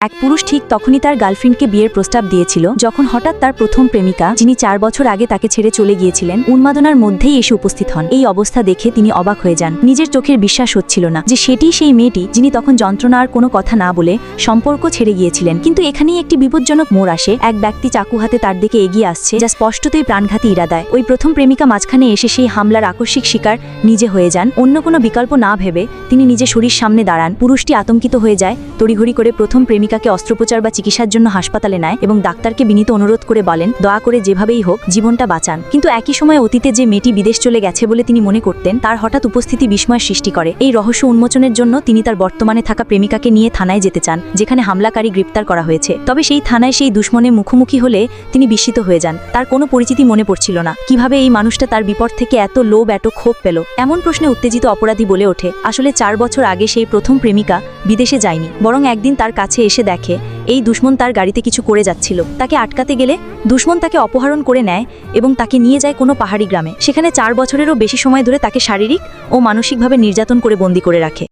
এক পুরুষ ঠিক তখনই তার গার্লফ্রেন্ডকে বিয়ের প্রস্তাব দিয়েছিল, যখন হঠাৎ তার প্রথম প্রেমিকা, যিনি চার বছর আগে তাকে ছেড়ে চলে গিয়েছিলেন, উন্মাদনার মধ্যেই এসে উপস্থিত হন। এই অবস্থা দেখে তিনি অবাক হয়ে যান। নিজের চোখের বিশ্বাস হচ্ছিল না যে সেটি সেই মেয়েটি, যিনি তখন যন্ত্রণার কোনো কথা না বলে সম্পর্ক ছেড়ে গিয়েছিলেন। কিন্তু এখানেই একটি বিপজ্জনক মোড় আসে। এক ব্যক্তি চাকু হাতে তার দিকে এগিয়ে আসছে, যা স্পষ্টতই প্রাণঘাতী ইরাদায়। ওই প্রথম প্রেমিকা মাঝখানে এসে সেই হামলার আকস্মিক শিকার নিজে হয়ে যান। অন্য কোনো বিকল্প না ভেবে তিনি নিজে শরীর সামনে দাঁড়ান। পুরুষটি আতঙ্কিত হয়ে যায়। তড়িঘড়ি করে প্রথম প্রেমিকাকে অস্ত্রোপচার বা চিকিৎসার জন্য হাসপাতালে নেয় এবং ডাক্তারকে বিনীত অনুরোধ করে বলেন, দয়া করে যেভাবেই হোক, জীবনটা বাঁচান। কিন্তু একই সময় অতীতে যে মেয়েটি বিদেশ চলে গেছে বলে তিনি মনে করতেন, তার হঠাৎ উপস্থিতি বিস্ময় সৃষ্টি করে। এই রহস্য উন্মোচনের জন্য তিনি তার বর্তমানে থাকা প্রেমিকাকে নিয়ে থানায় যেতে চান, যেখানে হামলাকারী গ্রেপ্তার করা হয়েছে। তবে সেই থানায় সেই দুশ্মনের মুখোমুখি হলে তিনি বিস্মিত হয়ে যান। তার কোনো পরিচিতি মনে পড়ছিল না। কীভাবে এই মানুষটা তার বিপদ থেকে এত লোভ, এত ক্ষোভ পেল? এমন প্রশ্নে উত্তেজিত অপরাধী বলে ওঠে, আসলে চার বছর আগে সেই প্রথম প্রেমিকা বিদেশে যায়নি, বরং একদিন তার কাছে এসে দেখে, এই দুশ্মন তার গাড়িতে কিছু করে যাচ্ছিল। তাকে আটকাতে গেলে দুশ্মন তাকে অপহরণ করে নেয় এবং তাকে নিয়ে যায় কোনো পাহাড়ি গ্রামে। সেখানে চার বছরেরও বেশি সময় ধরে তাকে শারীরিক ও মানসিকভাবে নির্যাতন করে বন্দি করে রাখে।